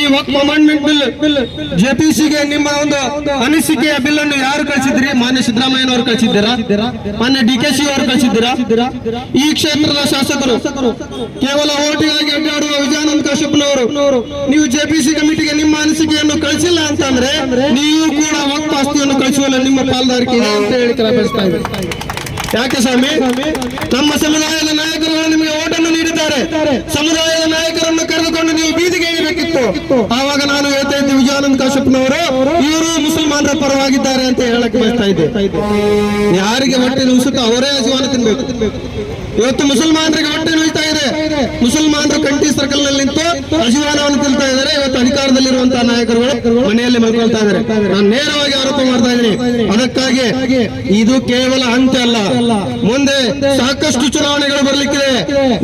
ಈ ವಕ್ಫ್ amendment bill ಜೆಪಿಸಿಗೆ ನಿಮ್ಮ ಒಂದು ಅನಿಸಿಕೆಯ ಬಿಲ್ ಅನ್ನು ಯಾರು ಕಳಿಸಿದ್ರಿ? ಮಾನ್ಯ ಸಿದ್ದರಾಮಯ್ಯನವರು ಕಳಿಸಿದ್ದೀರಾ? ಮಾನ್ಯ ಡಿ ಕೆ ಸಿ ಅವರು ಕಳಿಸಿದ್ದೀರಾ? ಈ ಕ್ಷೇತ್ರದ ಶಾಸಕರು, ಕೇವಲ ಓಟಿಗಾಗಿ ಅಡ್ಡಾಡುವ ವಿಜಯಾನಂದ ಕಶ್ಯಪ್ನವರು, ನೀವು ಜೆಪಿಸಿ ಕಮಿಟಿಗೆ ನಿಮ್ಮ ಅನಿಸಿಕೆಯನ್ನು ಕಳಿಸಿಲ್ಲ ಅಂತಂದ್ರೆ, ನೀವು ಕೂಡ ವಕ್ಫ್ ಆಸ್ತಿಯನ್ನು ಕಳಿಸುವಲ್ಲ ನಿಮ್ಮ ಪಾಲ್ದಾರಿಕೆ ಅಂತ ಹೇಳಿ ಇದ್ದಾರೆ ಯಾಕೆ ಸ್ವಾಮಿ? ನಮ್ಮ ಸಮುದಾಯದ ನಾಯಕರು ನಿಮಗೆ ಓಟನ್ನು ನೀಡಿದ್ದಾರೆ. ಸಮುದಾಯದ ನಾಯಕರನ್ನು ಕರೆದುಕೊಂಡು ನೀವು ಬೀದಿಗೆ ಇಳಿಬೇಕಿತ್ತು ಆವಾಗ ನಾನು ಹೇಳ್ತಾ ಇದ್ದೆ ವಿಜಯಾನಂದ ಕಾಶ್ಯಪ್ನವರು ಇವರು ಮುಸಲ್ಮಾನರ ಪರವಾಗಿದ್ದಾರೆ ಅಂತ ಹೇಳಕ್ ಬಯಸ್ತಾ ಇದ್ದೆ. ಯಾರಿಗೆ ಹೊಟ್ಟೆ ನುಸುತ್ತೋ ಅವರೇ ಅಜವಾನ ತಿನ್ಬೇಕು. ಇವತ್ತು ಮುಸಲ್ಮಾನರಿಗೆ ಹೊಟ್ಟೆ ನುಯ್ತಾ ಮುಸಲ್ಮಾನರು ಕಂಟಿ ಸರ್ಕಲ್ನಲ್ಲಿ ನಿಂತು ಅಜೀವನವನ್ನು ತಿಂತಾ ಇದ್ದಾರೆ. ಇವತ್ತು ಅಧಿಕಾರದಲ್ಲಿರುವಂತಹ ನಾಯಕರುಗಳು ಮನೆಯಲ್ಲಿ ಮಲ್ಕೊಳ್ತಾ ಇದ್ದಾರೆ. ನಾನು ನೇರವಾಗಿ ಆರೋಪ ಮಾಡ್ತಾ ಇದ್ದೀನಿ. ಅದಕ್ಕಾಗಿ ಇದು ಕೇವಲ ಅಂತ್ಯ ಅಲ್ಲ. ಮುಂದೆ ಸಾಕಷ್ಟು ಚುನಾವಣೆಗಳು ಬರ್ಲಿಕ್ಕಿದೆ.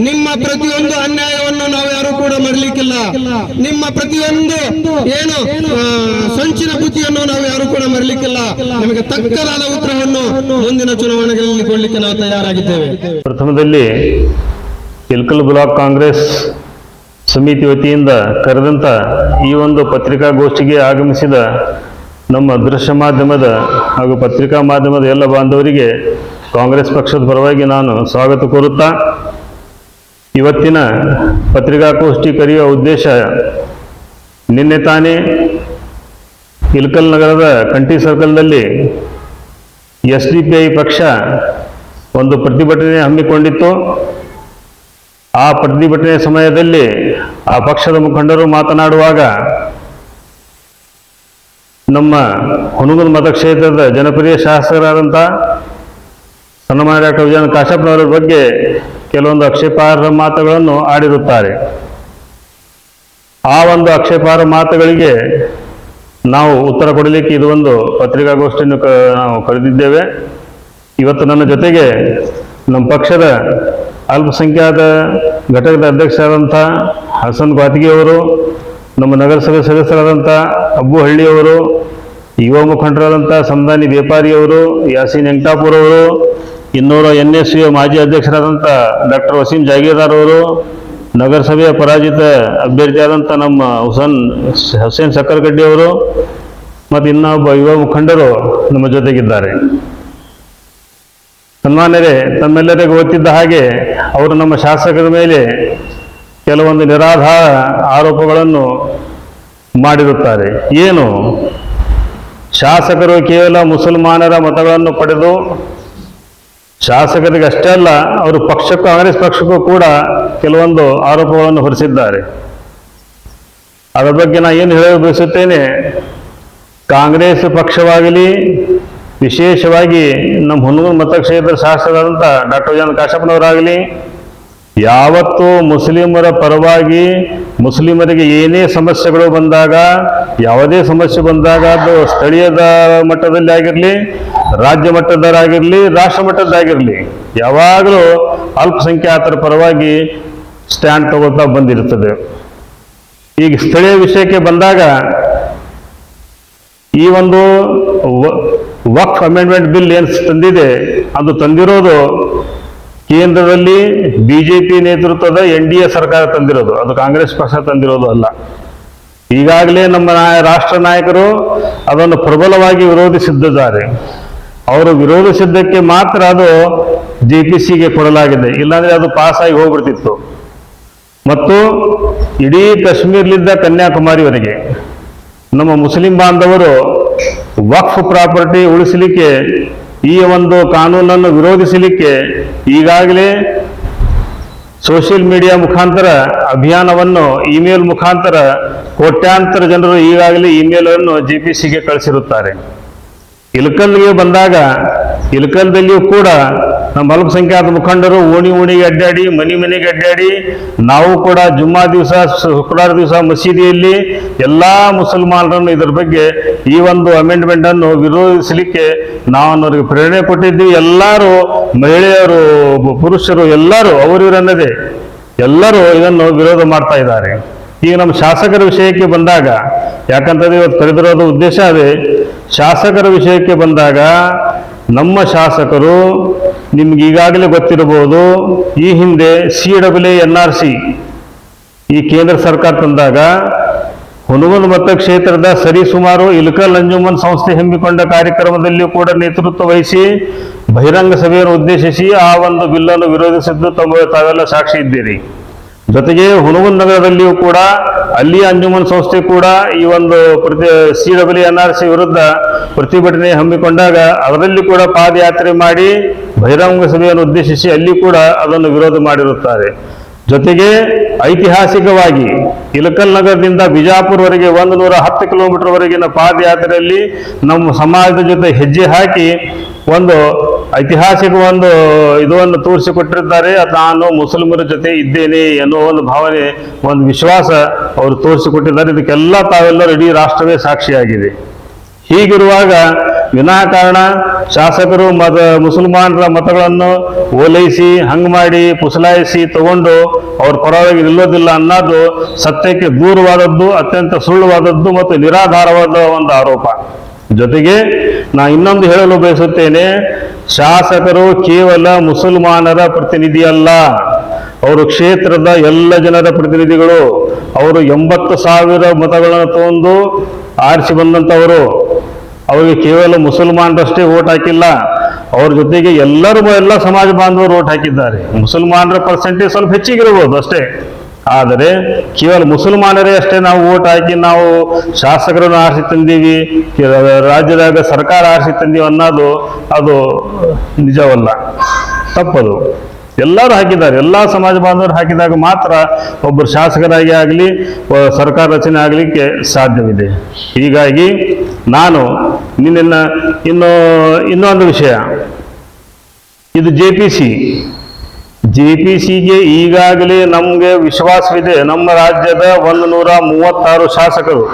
ನಿಮ್ಮ ಪ್ರತಿಯೊಂದು ಅನ್ಯಾಯವನ್ನು ನಾವು ಯಾರು ಕೂಡ ಮರಲಿಕ್ಕಿಲ್ಲ. ನಿಮ್ಮ ಪ್ರತಿಯೊಂದು ಏನು ಸಂಚಿನ ಬುದ್ಧಿಯನ್ನು ನಾವು ಯಾರು ಕೂಡ ಮರಲಿಕ್ಕಿಲ್ಲ. ನಿಮಗೆ ತಕ್ಕದಾದ ಉತ್ತರವನ್ನು ಮುಂದಿನ ಚುನಾವಣೆಗಳಲ್ಲಿ ಕೊಡ್ಲಿಕ್ಕೆ ನಾವು ತಯಾರಾಗಿದ್ದೇವೆ. ಪ್ರಥಮದಲ್ಲಿ ಇಲ್ಕಲ್ ಬ್ಲಾಕ್ ಕಾಂಗ್ರೆಸ್ ಸಮಿತಿ ವತಿಯಿಂದ ಕರೆದಂಥ ಈ ಒಂದು ಪತ್ರಿಕಾಗೋಷ್ಠಿಗೆ ಆಗಮಿಸಿದ ನಮ್ಮ ದೃಶ್ಯ ಮಾಧ್ಯಮದ ಹಾಗೂ ಪತ್ರಿಕಾ ಮಾಧ್ಯಮದ ಎಲ್ಲ ಬಾಂಧವರಿಗೆ ಕಾಂಗ್ರೆಸ್ ಪಕ್ಷದ ಪರವಾಗಿ ನಾನು ಸ್ವಾಗತ ಕೋರುತ್ತಾ, ಇವತ್ತಿನ ಪತ್ರಿಕಾಗೋಷ್ಠಿ ಕರೆಯುವ ಉದ್ದೇಶ ನಿನ್ನೆ ತಾನೇ ಇಲ್ಕಲ್ ನಗರದ ಕಂಠಿ ಸರ್ಕಲ್ನಲ್ಲಿ ಎಸ್ ಡಿ ಪಿ ಐ ಪಕ್ಷ ಒಂದು ಪ್ರತಿಭಟನೆ ಹಮ್ಮಿಕೊಂಡಿತ್ತು. ಆ ಪ್ರತಿಭಟನೆ ಸಮಯದಲ್ಲಿ ಆ ಪಕ್ಷದ ಮುಖಂಡರು ಮಾತನಾಡುವಾಗ ನಮ್ಮ ಹುಣಗುಂದ ಮತಕ್ಷೇತ್ರದ ಜನಪ್ರಿಯ ಶಾಸಕರಾದಂಥ ಸನ್ಮಾನ ಡಾಕ್ಟರ್ ವಿಜಯನ್ ಕಾಶಪ್ಪನವರ ಬಗ್ಗೆ ಕೆಲವೊಂದು ಆಕ್ಷೇಪಾರ್ಹ ಮಾತುಗಳನ್ನು ಆಡಿರುತ್ತಾರೆ. ಆ ಒಂದು ಆಕ್ಷೇಪಾರ್ಹ ಮಾತುಗಳಿಗೆ ನಾವು ಉತ್ತರ ಕೊಡಲಿಕ್ಕೆ ಇದು ಒಂದು ಪತ್ರಿಕಾಗೋಷ್ಠಿಯನ್ನು ಕ, ನಾವು ಕರೆದಿದ್ದೇವೆ. ಇವತ್ತು ನನ್ನ ಜೊತೆಗೆ ನಮ್ಮ ಪಕ್ಷದ ಅಲ್ಪಸಂಖ್ಯಾತ ಘಟಕದ ಅಧ್ಯಕ್ಷರಾದಂಥ ಹಸನ್ ಗಾತಿಗೆ ಅವರು, ನಮ್ಮ ನಗರಸಭೆ ಸದಸ್ಯರಾದಂಥ ಅಬ್ಬು ಹಳ್ಳಿಯವರು ಯುವ ಮುಖಂಡರಾದಂಥ ಸಂದಾನಿ ವ್ಯಾಪಾರಿಯವರು ಯಾಸೀನ್ ಅವರು, ಇನ್ನೂರ ಎನ್ ಎಸ್ ಯು ಮಾಜಿ ಅಧ್ಯಕ್ಷರಾದಂಥ ಡಾಕ್ಟರ್ ವಸೀಂ ಜಾಗೀರ್ದಾರ್ ಅವರು, ನಗರಸಭೆಯ ಪರಾಜಿತ ಅಭ್ಯರ್ಥಿಯಾದಂಥ ನಮ್ಮ ಹುಸನ್ ಹುಸೇನ್ ಸಕ್ಕರ್ಗಡ್ಡಿಯವರು ಮತ್ತು ಇನ್ನೊಬ್ಬ ಯುವ ಮುಖಂಡರು ನಮ್ಮ ಜೊತೆಗಿದ್ದಾರೆ. ಸನ್ಮಾನ್ಯರೇ, ತಮ್ಮೆಲ್ಲರಿಗೂ ಗೊತ್ತಿದ್ದ ಹಾಗೆ ಅವರು ನಮ್ಮ ಶಾಸಕರ ಮೇಲೆ ಕೆಲವೊಂದು ನಿರಾಧಾರ ಆರೋಪಗಳನ್ನು ಮಾಡಿರುತ್ತಾರೆ. ಏನು? ಶಾಸಕರು ಕೇವಲ ಮುಸಲ್ಮಾನರ ಮತಗಳನ್ನು ಪಡೆದು ಶಾಸಕರಿಗೆ ಅಷ್ಟೇ ಅಲ್ಲ, ಅವರು ಪಕ್ಷಕ್ಕೂ, ಕಾಂಗ್ರೆಸ್ ಪಕ್ಷಕ್ಕೂ ಕೂಡ ಕೆಲವೊಂದು ಆರೋಪಗಳನ್ನು ಹೊರಿಸಿದ್ದಾರೆ. ಅದರ ಬಗ್ಗೆ ನಾನು ಏನು ಹೇಳಲು ಬಯಸುತ್ತೇನೆ? ಕಾಂಗ್ರೆಸ್ ಪಕ್ಷವಾಗಲಿ ವಿಶೇಷವಾಗಿ ನಮ್ಮ ಹುನಗುಂದ ಮತಕ್ಷೇತ್ರ ಶಾಸಕರಾದಂಥ ಡಾಕ್ಟರ್ ಜನ ಕಾಶಪ್ಪನವರಾಗಲಿ, ಯಾವತ್ತೂ ಮುಸ್ಲಿಮರ ಪರವಾಗಿ ಮುಸ್ಲಿಮರಿಗೆ ಏನೇ ಸಮಸ್ಯೆಗಳು ಬಂದಾಗ, ಯಾವುದೇ ಸಮಸ್ಯೆ ಬಂದಾಗ ಅದು ಸ್ಥಳೀಯದ ಮಟ್ಟದಲ್ಲಿ ಆಗಿರಲಿ, ರಾಜ್ಯ ಮಟ್ಟದರಾಗಿರಲಿ ರಾಷ್ಟ್ರ ಮಟ್ಟದ್ದಾಗಿರಲಿ, ಯಾವಾಗಲೂ ಅಲ್ಪಸಂಖ್ಯಾತರ ಪರವಾಗಿ ಸ್ಟ್ಯಾಂಡ್ ತಗೋತಾ ಬಂದಿರುತ್ತದೆ. ಈಗ ಸ್ಥಳೀಯ ವಿಷಯಕ್ಕೆ ಬಂದಾಗ ಈ ಒಂದು ವಕ್ ಅಮೆಂಡ್ಮೆಂಟ್ ಬಿಲ್ ಏನು ತಂದಿದೆ, ಅದು ತಂದಿರೋದು ಕೇಂದ್ರದಲ್ಲಿ ಬಿಜೆಪಿ ನೇತೃತ್ವದ ಎನ್ ಡಿ ಎ ಸರ್ಕಾರ ತಂದಿರೋದು, ಅದು ಕಾಂಗ್ರೆಸ್ ಪಕ್ಷ ತಂದಿರೋದು ಅಲ್ಲ. ಈಗಾಗಲೇ ನಮ್ಮ ರಾಷ್ಟ್ರ ನಾಯಕರು ಅದನ್ನು ಪ್ರಬಲವಾಗಿ ವಿರೋಧಿಸಿದ್ದಾರೆ. ಅವರು ವಿರೋಧಿಸಿದ್ದಕ್ಕೆ ಮಾತ್ರ ಅದು ಜೆ ಪಿ ಸಿಗೆ ಕೊಡಲಾಗಿದೆ, ಇಲ್ಲಾಂದ್ರೆ ಅದು ಪಾಸ್ ಆಗಿ ಹೋಗ್ಬಿಡ್ತಿತ್ತು. ಮತ್ತು ಇಡೀ ಕಾಶ್ಮೀರ್ಲಿದ್ದ ಕನ್ಯಾಕುಮಾರಿವರೆಗೆ ನಮ್ಮ ಮುಸ್ಲಿಂ ಬಾಂಧವರು ವಕ್ಫ್ ಪ್ರಾಪರ್ಟಿ ಉಳಿಸಲಿಕ್ಕೆ ಈ ಒಂದು ಕಾನೂನನ್ನು ವಿರೋಧಿಸಲಿಕ್ಕೆ ಈಗಾಗಲೇ ಸೋಷಿಯಲ್ ಮೀಡಿಯಾ ಮುಖಾಂತರ ಅಭಿಯಾನವನ್ನು ಇಮೇಲ್ ಮುಖಾಂತರ ಕೋಟ್ಯಾಂತರ ಜನರು ಈಗಾಗಲೇ ಇಮೇಲ್ ಅನ್ನು ಜಿ ಪಿ ಸಿಗೆ ಕಳಿಸಿರುತ್ತಾರೆ. ಇಲಕಲ್ಗೆ ಬಂದಾಗ ಇಲಕಲ್ದಲ್ಲಿಯೂ ಕೂಡ ನಮ್ಮ ಅಲ್ಪಸಂಖ್ಯಾತ ಮುಖಂಡರು ಓಣಿ ಓಣಿಗೆ ಅಡ್ಡಾಡಿ, ಮನೆ ಮನೆಗೆ ಅಡ್ಡಾಡಿ, ನಾವು ಕೂಡ ಜುಮ್ಮಾ ದಿವಸ, ಶುಕ್ರವಾರ ದಿವಸ ಮಸೀದಿಯಲ್ಲಿ ಎಲ್ಲ ಮುಸಲ್ಮಾನರನ್ನು ಇದರ ಬಗ್ಗೆ ಈ ಒಂದು ಅಮೆಂಡ್ಮೆಂಟ್ ಅನ್ನು ವಿರೋಧಿಸಲಿಕ್ಕೆ ನಾವು ಅವರಿಗೆ ಪ್ರೇರಣೆ ಕೊಟ್ಟಿದ್ದೀವಿ ಎಲ್ಲರೂ ಮಹಿಳೆಯರು, ಪುರುಷರು, ಎಲ್ಲರೂ ಅವರಿವರನ್ನದೇ ಎಲ್ಲರೂ ಇದನ್ನು ವಿರೋಧ ಮಾಡ್ತಾ ಇದ್ದಾರೆ. ಈಗ ನಮ್ಮ ಶಾಸಕರ ವಿಷಯಕ್ಕೆ ಬಂದಾಗ, ಯಾಕಂತಂದ್ರೆ ಇವತ್ತು ಕರೆದಿರೋದು ಉದ್ದೇಶ ಅದೇ, ಶಾಸಕರ ವಿಷಯಕ್ಕೆ ಬಂದಾಗ ನಮ್ಮ ಶಾಸಕರು ನಿಮ್ಗೆ ಈಗಾಗಲೇ ಗೊತ್ತಿರಬಹುದು, ಈ ಹಿಂದೆ C W N R C, ಈ ಕೇಂದ್ರ ಸರ್ಕಾರ ತಂದಾಗ ಹುನಗುಂದ ಮತಕ್ಷೇತ್ರದ ಸರಿಸುಮಾರು ಇಲ್ಕಲ್ ಅಂಜುಮನ್ ಸಂಸ್ಥೆ ಹಮ್ಮಿಕೊಂಡ ಕಾರ್ಯಕ್ರಮದಲ್ಲಿ ಕೂಡ ನೇತೃತ್ವ ವಹಿಸಿ ಬಹಿರಂಗ ಸಭೆಯನ್ನು ಉದ್ದೇಶಿಸಿ ಆ ಒಂದು ಬಿಲ್ಲನ್ನು ವಿರೋಧಿಸಿದ್ದು ತಮ್ಮ ತಾವೆಲ್ಲ ಸಾಕ್ಷಿ ಇದ್ದೀರಿ. ಜೊತೆಗೆ ಹುಣಗುಂದ ನಗರದಲ್ಲಿಯೂ ಕೂಡ, ಅಲ್ಲಿಯ ಅಂಜುಮನ್ ಸಂಸ್ಥೆ ಕೂಡ ಈ ಒಂದು ಪ್ರತಿ C W N R C ವಿರುದ್ಧ ಪ್ರತಿಭಟನೆ ಹಮ್ಮಿಕೊಂಡಾಗ ಅದರಲ್ಲಿ ಕೂಡ ಪಾದಯಾತ್ರೆ ಮಾಡಿ ಬಹಿರಂಗ ಸಭೆಯನ್ನು ಉದ್ದೇಶಿಸಿ ಅಲ್ಲಿ ಕೂಡ ಅದನ್ನು ವಿರೋಧ ಮಾಡಿರುತ್ತಾರೆ. ಜೊತೆಗೆ ಐತಿಹಾಸಿಕವಾಗಿ ಇಲಕಲ್ ನಗರದಿಂದ ಬಿಜಾಪುರವರೆಗೆ ಒಂದು ನೂರ ಹತ್ತು ಕಿಲೋಮೀಟರ್ವರೆಗಿನ ಪಾದಯಾತ್ರೆಯಲ್ಲಿ ನಮ್ಮ ಸಮಾಜದ ಜೊತೆ ಹೆಜ್ಜೆ ಹಾಕಿ ಒಂದು ಐತಿಹಾಸಿಕ ಒಂದು ಇದನ್ನು ತೋರಿಸಿ ಕೊಟ್ಟಿದ್ದಾರೆ ನಾನು ಮುಸ್ಲಿಮರ ಜೊತೆ ಇದ್ದೇನೆ ಎನ್ನುವ ಒಂದು ಭಾವನೆ, ಒಂದು ವಿಶ್ವಾಸ ಅವರು ತೋರಿಸಿಕೊಟ್ಟಿದ್ದಾರೆ. ಇದಕ್ಕೆಲ್ಲ ತಾವೆಲ್ಲರೂ ಇಡೀ ರಾಷ್ಟ್ರವೇ ಸಾಕ್ಷಿಯಾಗಿದೆ. ಹೀಗಿರುವಾಗ ವಿನಾಕಾರಣ ಶಾಸಕರು ಮತ, ಮುಸಲ್ಮಾನರ ಮತಗಳನ್ನು ಓಲೈಸಿ, ಹಂಗ್ ಮಾಡಿ, ಪುಸಲಾಯಿಸಿ ತಗೊಂಡು ಅವ್ರ ಪರವಾಗಿ ನಿಲ್ಲೋದಿಲ್ಲ ಅನ್ನೋದು ಸತ್ಯಕ್ಕೆ ದೂರವಾದದ್ದು, ಅತ್ಯಂತ ಸುಳ್ಳುವಾದದ್ದು ಮತ್ತು ನಿರಾಧಾರವಾದ ಒಂದು ಆರೋಪ. ಜೊತೆಗೆ ನಾ ಇನ್ನೊಂದು ಹೇಳಲು ಬಯಸುತ್ತೇನೆ, ಶಾಸಕರು ಕೇವಲ ಮುಸಲ್ಮಾನರ ಪ್ರತಿನಿಧಿಯಲ್ಲ ಅವರು ಕ್ಷೇತ್ರದ ಎಲ್ಲ ಜನರ ಪ್ರತಿನಿಧಿಗಳು, ಅವರು ಎಂಬತ್ತು ಸಾವಿರ ಮತಗಳನ್ನು ತಗೊಂಡು ಆರಿಸಿ ಬಂದಂಥವರು. ಅವರಿಗೆ ಕೇವಲ ಮುಸಲ್ಮಾನರಷ್ಟೇ ಓಟ್ ಹಾಕಿಲ್ಲ, ಅವ್ರ ಜೊತೆಗೆ ಎಲ್ಲರೂ ಎಲ್ಲ ಸಮಾಜ ಬಾಂಧವರು ಓಟ್ ಹಾಕಿದ್ದಾರೆ. ಮುಸಲ್ಮಾನರ ಪರ್ಸೆಂಟೇಜ್ ಸ್ವಲ್ಪ ಹೆಚ್ಚಿಗಿರ್ಬೋದು ಅಷ್ಟೇ. ಆದರೆ ಕೇವಲ ಮುಸಲ್ಮಾನರೇ ಅಷ್ಟೇ ನಾವು ಓಟ್ ಹಾಕಿ ನಾವು ಶಾಸಕರನ್ನು ಆರಿಸಿ ತಂದೀವಿ ರಾಜ್ಯದಾಗ ಸರ್ಕಾರ ಆರಿಸಿ ತಂದೀವಿ ಅನ್ನೋದು ಅದು ನಿಜವಲ್ಲ, ತಪ್ಪದು. ಎಲ್ಲರೂ ಹಾಕಿದ್ದಾರೆ, ಎಲ್ಲ ಸಮಾಜ ಬಾಂಧವರು ಹಾಕಿದಾಗ ಮಾತ್ರ ಒಬ್ಬರು ಶಾಸಕರಾಗಿ ಆಗಲಿ ಸರ್ಕಾರ ರಚನೆ ಆಗಲಿಕ್ಕೆ ಸಾಧ್ಯವಿದೆ. ಹೀಗಾಗಿ ನಾನು ನಿನ್ನೆಲ್ಲ ಇನ್ನು ಇನ್ನೊಂದು ವಿಷಯ, ಇದು J P C. J P ಸಿಗೆ ಈಗಾಗಲೇ ನಮಗೆ ವಿಶ್ವಾಸವಿದೆ. ನಮ್ಮ ರಾಜ್ಯದ ಒಂದು ನೂರ ಮೂವತ್ತಾರು ಶಾಸಕರು,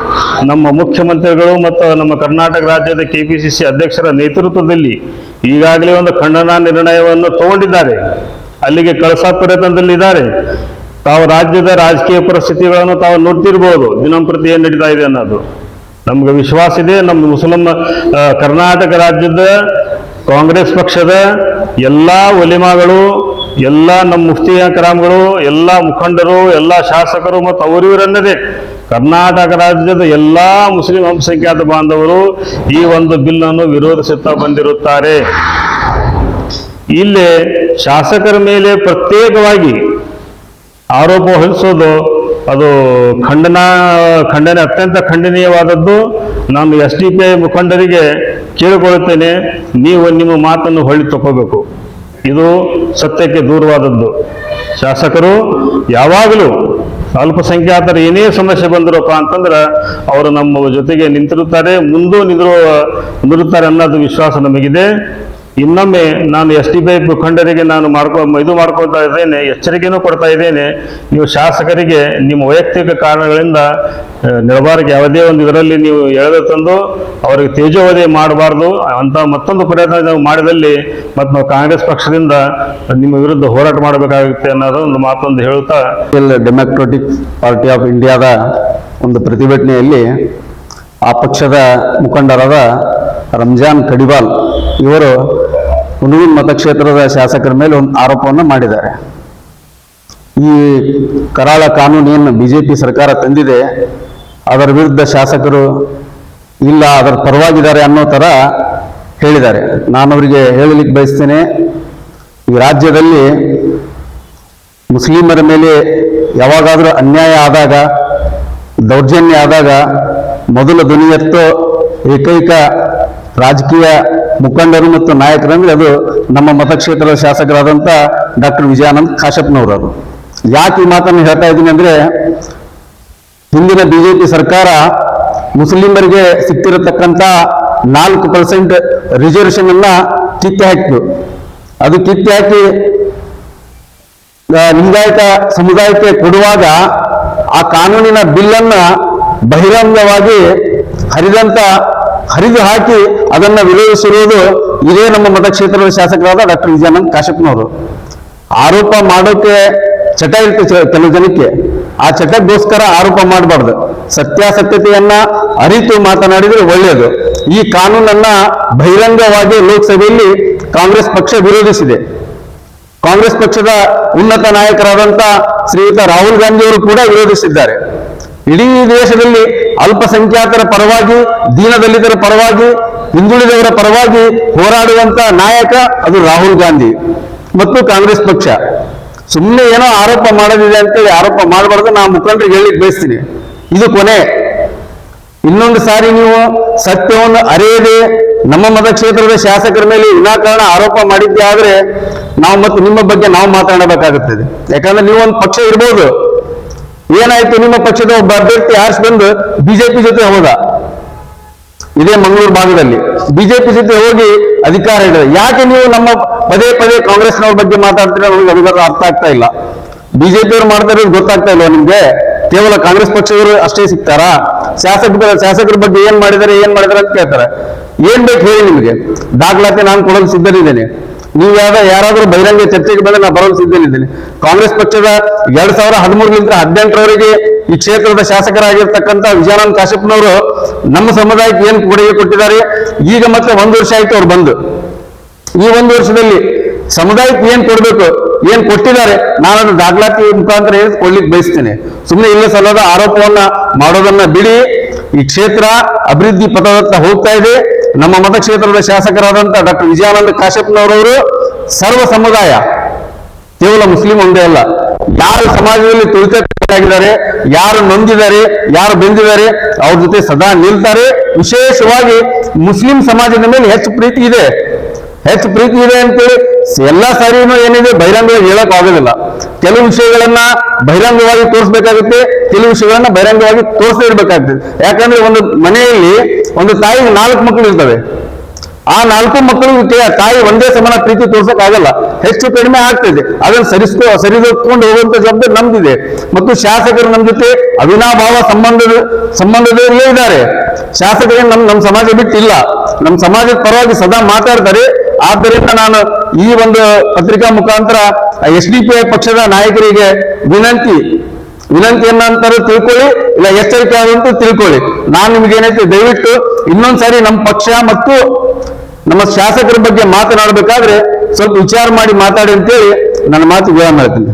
ನಮ್ಮ ಮುಖ್ಯಮಂತ್ರಿಗಳು ಮತ್ತು ನಮ್ಮ ಕರ್ನಾಟಕ ರಾಜ್ಯದ ಕೆ ಪಿ ಸಿ ಸಿ ಅಧ್ಯಕ್ಷರ ನೇತೃತ್ವದಲ್ಲಿ ಈಗಾಗಲೇ ಒಂದು ಖಂಡನಾ ನಿರ್ಣಯವನ್ನು ತಗೊಂಡಿದ್ದಾರೆ. ಅಲ್ಲಿಗೆ ಕಳಸಾ ಪ್ರಯತ್ನದಲ್ಲಿದ್ದಾರೆ ತಾವು ರಾಜ್ಯದ ರಾಜಕೀಯ ಪರಿಸ್ಥಿತಿಗಳನ್ನು ತಾವು ನೋಡ್ತಿರ್ಬೋದು. ದಿನಂಪ್ರತಿ ಏನು ನಡೀತಾ ಇದೆ ಅನ್ನೋದು. ನಮ್ಗೆ ವಿಶ್ವಾಸ ಇದೆ. ನಮ್ಮ ಮುಸ್ಲಿಂ ಕರ್ನಾಟಕ ರಾಜ್ಯದ ಕಾಂಗ್ರೆಸ್ ಪಕ್ಷದ ಎಲ್ಲ ಒಲಿಮಾಗಳು ಎಲ್ಲ ನಮ್ಮ ಮುಫ್ತಿ ಕರಾಮ್ಗಳು ಎಲ್ಲ ಮುಖಂಡರು, ಎಲ್ಲ ಶಾಸಕರು ಮತ್ತು ಅವರಿವರನ್ನದೇ ಕರ್ನಾಟಕ ರಾಜ್ಯದ ಎಲ್ಲ ಮುಸ್ಲಿಂ ಅಲ್ಪಸಂಖ್ಯಾತ ಬಾಂಧವರು ಈ ಒಂದು ಬಿಲ್ಲನ್ನು ವಿರೋಧಿಸುತ್ತಾ ಬಂದಿರುತ್ತಾರೆ. ಇಲ್ಲಿ ಶಾಸಕರ ಮೇಲೆ ಪ್ರತ್ಯೇಕವಾಗಿ ಆರೋಪ ಹೊರಿಸೋದು ಅದು ಖಂಡನ, ಖಂಡನೆ, ಅತ್ಯಂತ ಖಂಡನೀಯವಾದದ್ದು. ನಾನು ಎಸ್ ಡಿ ಪಿ ಐ ಮುಖಂಡರಿಗೆ ಕೇಳಿಕೊಳ್ಳುತ್ತೇನೆ, ನೀವು ನಿಮ್ಮ ಮಾತನ್ನು ಹೊಳ್ಳಿ ತಗೋಬೇಕು. ಇದು ಸತ್ಯಕ್ಕೆ ದೂರವಾದದ್ದು. ಶಾಸಕರು, ಯಾವಾಗಲೂ ಅಲ್ಪಸಂಖ್ಯಾತರ ಏನೇ ಸಮಸ್ಯೆ ಬಂದಿರಪ್ಪ ಅಂತಂದ್ರೆ ಅವರು ನಮ್ಮ ಜೊತೆಗೆ ನಿಂತಿರುತ್ತಾರೆ, ಮುಂದೂ ನಿಂದಿರುವ ನಿಂದಿರುತ್ತಾರೆ ಅನ್ನೋದು ವಿಶ್ವಾಸ ನಮಗಿದೆ. ಇನ್ನೊಮ್ಮೆ ನಾನು ಎಸ್ ಟಿ ಬಿ ಮುಖಂಡರಿಗೆ ನಾನು ಮಾಡ್ಕೊ, ಇದು ಮಾಡ್ಕೊಳ್ತಾ ಇದ್ದೇನೆ ಎಚ್ಚರಿಕೆಯೂ ಕೊಡ್ತಾ ಇದ್ದೇನೆ. ನೀವು ಶಾಸಕರಿಗೆ, ನಿಮ್ಮ ವೈಯಕ್ತಿಕ ಕಾರಣಗಳಿಂದ ನಿರ್ಬಾರಕ್ಕೆ ಯಾವುದೇ ಒಂದು ಇದರಲ್ಲಿ ನೀವು ಎಳೆದು ತಂದು ಅವರಿಗೆ ತೇಜೋವಧಿ ಮಾಡಬಾರ್ದು. ಅಂತ ಮತ್ತೊಂದು ಪ್ರಯತ್ನ ನಾವು ಮಾಡಿದಲ್ಲಿ ಮತ್ತು ನಾವು ಕಾಂಗ್ರೆಸ್ ಪಕ್ಷದಿಂದ ನಿಮ್ಮ ವಿರುದ್ಧ ಹೋರಾಟ ಮಾಡಬೇಕಾಗುತ್ತೆ ಅನ್ನೋದು ಒಂದು ಮಾತೊಂದು ಹೇಳುತ್ತಾ. ಡೆಮೋಕ್ರೆಟಿಕ್ ಪಾರ್ಟಿ ಆಫ್ ಇಂಡಿಯಾದ ಒಂದು ಪ್ರತಿಭಟನೆಯಲ್ಲಿ ಆ ಪಕ್ಷದ ಮುಖಂಡರಾದ ರಂಜಾನ್ ಕಡಿವಾಲ್ ಇವರು ಹುನಗುಂದ ಮತಕ್ಷೇತ್ರದ ಶಾಸಕರ ಮೇಲೆ ಒಂದು ಆರೋಪವನ್ನು ಮಾಡಿದ್ದಾರೆ. ಈ ಕರಾಳ ಕಾನೂನೇನು ಬಿಜೆಪಿ ಸರ್ಕಾರ ತಂದಿದೆ. ಅದರ ವಿರುದ್ಧ ಶಾಸಕರು ಇಲ್ಲ, ಅದರ ಪರವಾಗಿದ್ದಾರೆ ಅನ್ನೋ ಥರ ಹೇಳಿದ್ದಾರೆ. ನಾನು ಅವರಿಗೆ ಹೇಳಲಿಕ್ಕೆ ಬಯಸ್ತೇನೆ, ಈ ರಾಜ್ಯದಲ್ಲಿ ಮುಸ್ಲಿಮರ ಮೇಲೆ ಯಾವಾಗಾದರೂ ಅನ್ಯಾಯ ಆದಾಗ, ದೌರ್ಜನ್ಯ ಆದಾಗ ಮೊದಲ ಧ್ವನಿ ಎತ್ತೋ ಏಕೈಕ ರಾಜಕೀಯ ಮುಖಂಡರು ಮತ್ತು ನಾಯಕರು ನಾಯಕರಂದ್ರೆ ಅದು ನಮ್ಮ ಮತಕ್ಷೇತ್ರದ ಶಾಸಕರಾದಂಥ ಡಾಕ್ಟರ್ ವಿಜಯಾನಂದ್ ಕಾಶಪ್ಪನವರು ಯಾಕೆ ಈ ಮಾತನ್ನು ಹೇಳ್ತಾ ಇದ್ದೀನಿ ಅಂದ್ರೆ ಹಿಂದಿನ ಬಿಜೆಪಿ ಸರ್ಕಾರ ಮುಸ್ಲಿಮರಿಗೆ ಸಿಕ್ತಿರತಕ್ಕಂತ ನಾಲ್ಕು ಪರ್ಸೆಂಟ್ ರಿಸರ್ವೇಷನ್ ಅನ್ನ ಕಿತ್ತು ಹಾಕಿತು ಅದು ಕಿತ್ತು ಹಾಕಿ ಲಿಂಗಾಯತ ಸಮುದಾಯಕ್ಕೆ ಕೊಡುವಾಗ ಆ ಕಾನೂನಿನ ಬಿಲ್ಲನ್ನ ಬಹಿರಂಗವಾಗಿ ಹರಿದಂತ, ಹರಿದು ಹಾಕಿ ಅದನ್ನ ವಿರೋಧಿಸಿರುವುದು ಇದೇ ನಮ್ಮ ಮತಕ್ಷೇತ್ರದ ಶಾಸಕರಾದ ಡಾಕ್ಟರ್ ವಿಜಯಾನಂದ್ ಕಾಶಪ್ಪನವರು. ಆರೋಪ ಮಾಡೋಕೆ ಚಟ ಇರುತ್ತೆ ಚ- ಕೆಲವು ಜನಕ್ಕೆ. ಆ ಚಟಕ್ಕೋಸ್ಕರ ಆರೋಪ ಮಾಡಬಾರ್ದು. ಸತ್ಯಾಸತ್ಯತೆಯನ್ನ ಅರಿತು ಮಾತನಾಡಿದ್ರೆ ಒಳ್ಳೆಯದು ಈ ಕಾನೂನನ್ನ ಬಹಿರಂಗವಾಗಿ ಲೋಕಸಭೆಯಲ್ಲಿ ಕಾಂಗ್ರೆಸ್ ಪಕ್ಷ ವಿರೋಧಿಸಿದೆ. ಕಾಂಗ್ರೆಸ್ ಪಕ್ಷದ ಉನ್ನತ ನಾಯಕರಾದಂತ ಶ್ರೀಯುತ ರಾಹುಲ್ ಗಾಂಧಿಯವರು ಕೂಡ ವಿರೋಧಿಸಿದ್ದಾರೆ. ಇಡೀ ದೇಶದಲ್ಲಿ ಅಲ್ಪಸಂಖ್ಯಾತರ ಪರವಾಗಿ, ದೀನದಲಿತರ ಪರವಾಗಿ ಹಿಂದುಳಿದವರ ಪರವಾಗಿ ಹೋರಾಡುವಂತ ನಾಯಕ ಅದು ರಾಹುಲ್ ಗಾಂಧಿ ಮತ್ತು ಕಾಂಗ್ರೆಸ್ ಪಕ್ಷ. ಸುಮ್ಮನೆ ಏನೋ ಆರೋಪ ಮಾಡೋದಿದೆ ಅಂತೇಳಿ ಆರೋಪ ಮಾಡಬಾರ್ದು, ನಾ ಮುಖಂಡರಿಗೆ ಹೇಳಿಕ್ ಬಯಸ್ತೀನಿ. ಇದು ಕೊನೆ. ಇನ್ನೊಂದು ಸಾರಿ ನೀವು ಸತ್ಯವನ್ನು ಅರಿಯದೆ ನಮ್ಮ ಮತಕ್ಷೇತ್ರದ ಶಾಸಕರ ಮೇಲೆ ವಿನಾಕಾರಣ ಆರೋಪ ಮಾಡಿದ್ದೆ ಆದ್ರೆ ನಾವು ಮತ್ತು ನಿಮ್ಮ ಬಗ್ಗೆ ನಾವು ಮಾತನಾಡಬೇಕಾಗುತ್ತದೆ ಯಾಕಂದ್ರೆ ನೀವು ಒಂದು ಪಕ್ಷ ಇರ್ಬೋದು. ಏನಾಯ್ತು ನಿಮ್ಮ ಪಕ್ಷದ ಒಬ್ಬ ಅಭ್ಯರ್ಥಿ ಆರಿಸ್ಬಂದು ಬಿಜೆಪಿ ಜೊತೆ ಹೋದ. ಇದೇ ಮಂಗಳೂರು ಭಾಗದಲ್ಲಿ. ಬಿಜೆಪಿ ಜೊತೆ ಹೋಗಿ ಅಧಿಕಾರ ಹಿಡಿದ ಯಾಕೆ ನೀವು ನಮ್ಮ ಪದೇ ಪದೇ ಕಾಂಗ್ರೆಸ್ನವ್ರ ಬಗ್ಗೆ ಮಾತಾಡ್ತೀರಾ ನಮಗೆ ಅಧಿಕಾರ ಅರ್ಥ ಆಗ್ತಾ ಇಲ್ಲ. ಬಿಜೆಪಿಯವರು ಮಾಡ್ತಾ ಇರೋದು ಗೊತ್ತಾಗ್ತಾ ಇಲ್ಲ ನಿಮ್ಗೆ. ಕೇವಲ ಕಾಂಗ್ರೆಸ್ ಪಕ್ಷದವರು ಅಷ್ಟೇ ಸಿಗ್ತಾರಾ? ಶಾಸಕರ ಶಾಸಕರ ಬಗ್ಗೆ ಏನ್ ಮಾಡಿದಾರೆ ಏನ್ ಮಾಡಿದಾರೆ ಅಂತ ಕೇಳ್ತಾರೆ. ಏನ್ ಬೇಕು ಹೇಳಿ ನಿಮಗೆ. ದಾಖಲಾತಿ ನಾನು ಕೊಡಲು ಸಿದ್ಧನಿದ್ದೇನೆ ನೀವು ಯಾವ ಯಾರಾದ್ರೂ ಬಹಿರಂಗ ಚರ್ಚೆಗೆ ಬಂದ್ರೆ ನಾನು ಬರಲು ಸಿದ್ಧನಿದ್ದೇನೆ ಕಾಂಗ್ರೆಸ್ ಪಕ್ಷದ ಎರಡ್ ಸಾವಿರ ಹದಿಮೂರರಿಂದ ಹದಿನೆಂಟರವರೆಗೆ ಈ ಕ್ಷೇತ್ರದ ಶಾಸಕರಾಗಿರ್ತಕ್ಕಂಥ ವಿಜಯಾನಂದ ಕಾಶಪ್ಪನವರು ನಮ್ಮ ಸಮುದಾಯಕ್ಕೆ ಏನ್ ಕೊಡುಗೆ ಕೊಟ್ಟಿದ್ದಾರೆ? ಈಗ ಮತ್ತೆ ಒಂದು ವರ್ಷ ಆಯ್ತು ಅವ್ರು ಬಂದು. ಈ ಒಂದು ವರ್ಷದಲ್ಲಿ ಸಮುದಾಯಕ್ಕೆ ಏನ್ ಕೊಡ್ಬೇಕು, ಏನ್ ಕೊಟ್ಟಿದ್ದಾರೆ ನಾನು ದಾಖಲಾತಿ ಮುಖಾಂತರ ಹೇಳಿ ಕೊಡ್ಲಿಕ್ಕೆ ಬಯಸ್ತೇನೆ. ಸುಮ್ಮನೆ ಇಲ್ಲೇ ಸಲ್ಲದ ಆರೋಪವನ್ನ ಮಾಡೋದನ್ನ ಬಿಡಿ. ಈ ಕ್ಷೇತ್ರ ಅಭಿವೃದ್ಧಿ ಪಥದತ್ತ ಹೋಗ್ತಾ ಇದೆ. ನಮ್ಮ ಮತಕ್ಷೇತ್ರದ ಶಾಸಕರಾದಂತ ಡಾಕ್ಟರ್ ವಿಜಯಾನಂದ ಕಾಶ್ಯಪ್ನವರವರು ಸರ್ವ ಸಮುದಾಯ, ಕೇವಲ ಮುಸ್ಲಿಂ ಒಂದೇ ಅಲ್ಲ, ಯಾರು ಸಮಾಜದಲ್ಲಿ ತುಳಿತಕ್ಕೊಳಗಾಗಿದ್ದಾರೆ ಯಾರು ನೊಂದಿದ್ದಾರೆ, ಯಾರು ಬೆಂದಿದ್ದಾರೆ, ಅವ್ರ ಜೊತೆ ಸದಾ ನಿಲ್ತಾರೆ. ವಿಶೇಷವಾಗಿ ಮುಸ್ಲಿಂ ಸಮಾಜದ ಮೇಲೆ ಹೆಚ್ಚು ಪ್ರೀತಿ ಇದೆ. ಹೆಚ್ಚು ಪ್ರೀತಿ ಇದೆ ಅಂತೇಳಿ ಎಲ್ಲಾ ಸಾರಿನೂ ಏನಿದೆ, ಬಹಿರಂಗವಾಗಿ ಹೇಳಕ್ ಆಗೋದಿಲ್ಲ. ಕೆಲವು ವಿಷಯಗಳನ್ನ ಬಹಿರಂಗವಾಗಿ ತೋರಿಸ್ಬೇಕಾಗುತ್ತೆ, ಕೆಲವು ವಿಷಯಗಳನ್ನ ಬಹಿರಂಗವಾಗಿ ತೋರಿಸದೇ ಇರ್ಬೇಕಾಗ್ತದೆ. ಯಾಕಂದ್ರೆ ಒಂದು ಮನೆಯಲ್ಲಿ ಒಂದು ತಾಯಿಗೆ ನಾಲ್ಕು ಮಕ್ಕಳು ಇರ್ತವೆ. ಆ ನಾಲ್ಕು ಮಕ್ಕಳು ತಾಯಿ ಒಂದೇ ಸಮಾನ ಪ್ರೀತಿ ತೋರ್ಸಕ್ ಆಗಲ್ಲ. ಹೆಚ್ಚು ಕಡಿಮೆ ಆಗ್ತದೆ ಅದನ್ನ ಸರಿಸ್ಕೊ ಸರಿದೂಕೊಂಡು ಹೋಗುವಂತ ಜವಾಬ್ದಾರಿ ನಮ್ದಿದೆ. ಮತ್ತು ಶಾಸಕರು ನಮ್ ಜೊತೆ ಅವಿನಾಭಾವ ಸಂಬಂಧದ ಸಂಬಂಧದಲ್ಲೇ ಇದ್ದಾರೆ. ಶಾಸಕರು ನಮ್ ನಮ್ಮ ಸಮಾಜ ಬಿಟ್ಟಿಲ್ಲ. ನಮ್ಮ ಸಮಾಜದ ಪರವಾಗಿ ಸದಾ ಮಾತಾಡ್ತಾರೆ. ಆದ್ದರಿಂದ ನಾನು ಈ ಒಂದು ಪತ್ರಿಕಾ ಮುಖಾಂತರ ಎಸ್ ಡಿ ಪಿ ಐ ಪಕ್ಷದ ನಾಯಕರಿಗೆ ವಿನಂತಿ ವಿನಂತಿಯನ್ನಂತರೂ ತಿಳ್ಕೊಳ್ಳಿ, ಇಲ್ಲ ಎಚ್ಚರಿಕೆ ಆದಂತೂ ತಿಳ್ಕೊಳ್ಳಿ. ನಾನು ನಿಮ್ಗೆ ಏನೈತೆ ದಯವಿಟ್ಟು ಇನ್ನೊಂದ್ಸಾರಿ ನಮ್ಮ ಪಕ್ಷ ಮತ್ತು ನಮ್ಮ ಶಾಸಕರ ಬಗ್ಗೆ ಮಾತನಾಡಬೇಕಾದ್ರೆ ಸ್ವಲ್ಪ ವಿಚಾರ ಮಾಡಿ ಮಾತಾಡಿ ಅಂತೇಳಿ ನನ್ನ ಮಾತು ವಿರಾಮ ಮಾಡ್ತೀನಿ